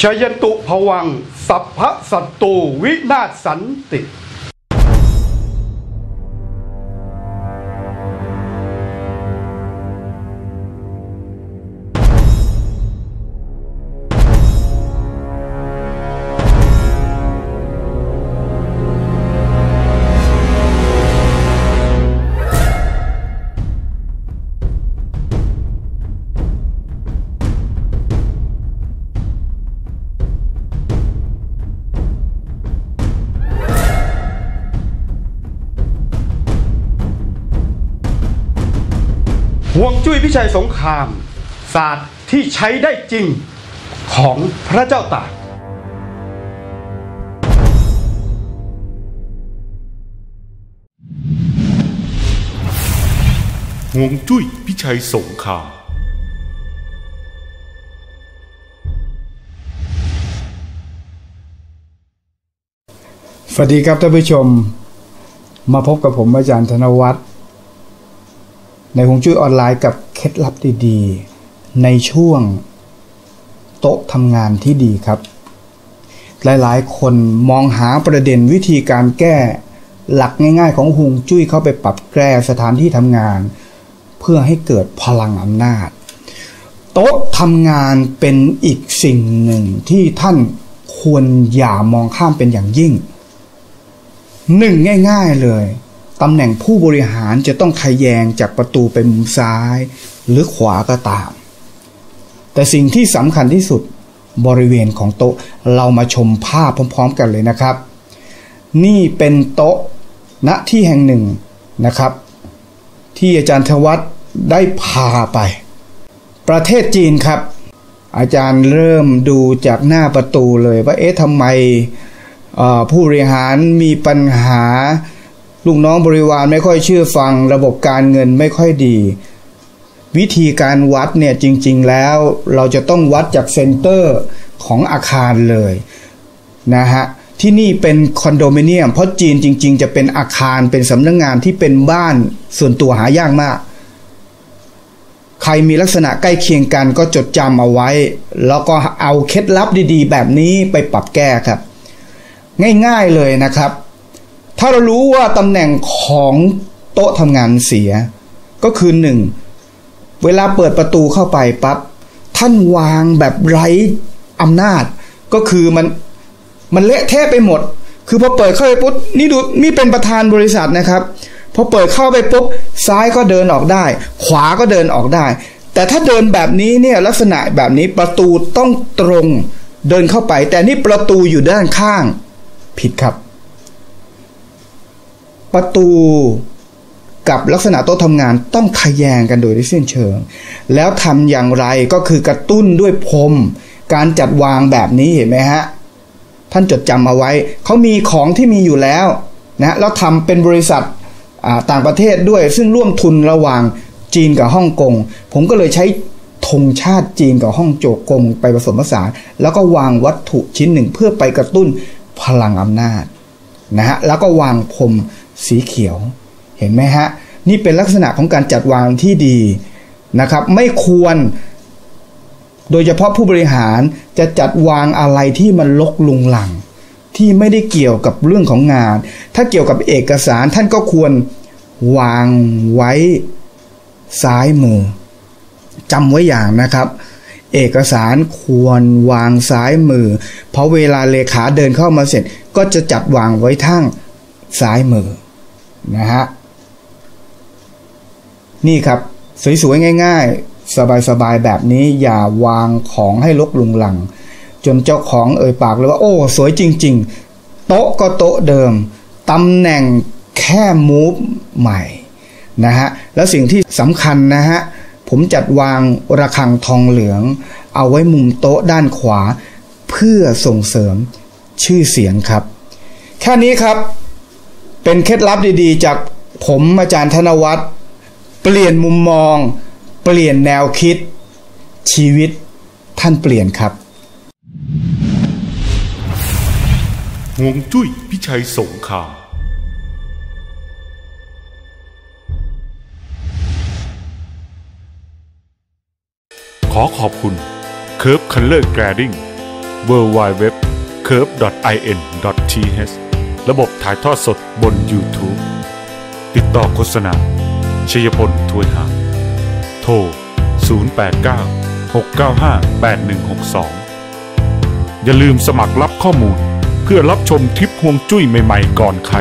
ชยตุภวัง สัพพะสัตตูวินาศสันติ ห่วงจุ้ยพิชัยสงคราม ศาสตร์ที่ใช้ได้จริงของพระเจ้าตากห่วงจุ้ยพิชัยสงครามสวัสดีครับท่านผู้ชม มาพบกับผมอาจารย์ธนวัฒน์ ในหงจุ้ยออนไลน์กับเคล็ดลับดีๆ ในช่วงโต๊ะทำงานที่ดีครับ หลายๆ คนมองหาประเด็นวิธีการแก้หลักง่ายๆ ของหงจุ้ยเข้าไปปรับแก้สถานที่ทำงาน เพื่อให้เกิดพลังอำนาจ โต๊ะทำงานเป็นอีกสิ่งหนึ่งที่ท่านควรอย่ามองข้ามเป็นอย่างยิ่งหนึ่งง่าย ๆเลย ตำแหน่งผู้บริหารจะต้องทะแยงจากประตูไปมุมซ้าย หรือขวาก็ตาม แต่สิ่งที่สำคัญที่สุดบริเวณของโต๊ะเรามาชมภาพพร้อม ๆ กันเลยนะครับ นี่เป็นโต๊ะณที่แห่งหนึ่งนะครับ ที่อาจารย์ธวัฒน์ได้พาไป ประเทศจีนครับ อาจารย์เริ่มดูจากหน้าประตูเลยว่าเอ๊ะทำไมผู้บริหารมีปัญหา ลูกน้องบริวารไม่ค่อยเชื่อฟัง ระบบการเงินไม่ค่อยดี วิธีการวัดเนี่ยจริง ๆ แล้วเราจะต้องวัดจากเซนเตอร์ของอาคารเลยนะฮะที่นี่เป็นคอนโดมิเนียม เพราะจีนจริง ๆ จะเป็นอาคารเป็นสำนักงงานที่เป็นบ้านส่วนตัวหายากมาก ใครมีลักษณะใกล้เคียงกันก็จดจำเอาไว้ แล้วก็เอาเคล็ดลับดีๆ แบบนี้ไปปรับแก้ครับ ง่ายๆเลยนะครับ ถ้าเรารู้ว่าตำแหน่งของโต๊ะทำงานเสีย ก็คือหนึ่งเวลาเปิดประตูเข้าไปปั๊บท่านวางแบบไร้อำนาจ ก็คือมันมันเละเทะไปหมด คือพอเปิดเข้าไปปุ๊บนี่ดูนี่เป็นประธานบริษัทนะครับพอเปิดเข้าไปปุ๊บซ้ายก็เดินออกได้ ขวาก็เดินออกได้ แต่ถ้าเดินแบบนี้เนี่ยลักษณะแบบนี้ประตูต้องตรงเดินเข้าไป แต่นี่ประตูอยู่ด้านข้าง ผิดครับ ประตูกับลักษณะโต๊ะทำงานต้องทะแยงกันโดยที่สิ้นเชิง แล้วทำอย่างไรก็คือกระตุ้นด้วยพรม การจัดวางแบบนี้เห็นไหมฮะ ท่านจดจำเอาไว้ เขามีของที่มีอยู่แล้วนะแล้วทำเป็นบริษัทต่างประเทศด้วยซึ่งร่วมทุนระหว่างจีนกับฮ่องกง ผมก็เลยใช้ธงชาติจีนกับฮ่องโจกงไปผสมผสานแล้วก็วางวัตถุชิ้นหนึ่งเพื่อไปกระตุ้นพลังอำนาจนะฮะแล้วก็วางพรม สีเขียว เห็นไหมฮะ นี่เป็นลักษณะของการจัดวางที่ดีนะครับ ไม่ควร โดยเฉพาะผู้บริหารจะจัดวางอะไรที่มันลกลุงหลัง ที่ไม่ได้เกี่ยวกับเรื่องของงาน ถ้าเกี่ยวกับเอกสารท่านก็ควรวางไว้ซ้ายมือจำไว้อย่างนะครับ เอกสารควรวางซ้ายมือ เพราะเวลาเลขาเดินเข้ามาเสร็จก็จะจัดวางไว้ทั้งซ้ายมือ นะฮะนี่ครับ สวยๆ ง่าย ๆ สบายๆ แบบนี้อย่าวางของให้ลกลุงหลัง จนเจ้าของเอ่ยปากเลยว่า โอ้ สวยจริง ๆ โต๊ะก็โต๊ะเดิมตำแหน่งแค่มูฟใหม่นะฮะแล้วสิ่งที่สำคัญนะฮะผมจัดวางระฆังทองเหลือง เอาไว้มุมโต๊ะด้านขวา เพื่อส่งเสริมชื่อเสียงครับ แค่นี้ครับ เป็นเคล็ดลับดีๆ จากผมอาจารย์ธนวัฒน์เปลี่ยนมุมมอง เปลี่ยนแนวคิด ชีวิตท่านเปลี่ยนครับหวงจุ้ยพิชัยสงครามขอขอบคุณเคิร์ฟคัลเลอร์แกรดิ้ง w w w c u r v e i n t h ระบบถ่ายทอดสดบน YouTube ติดต่อโฆษณาชยพลทวยหาโทร 089 695 8162 อย่าลืมสมัครรับข้อมูล เพื่อรับชมทริปห่วงจุ้ยใหม่ ๆ ก่อนใคร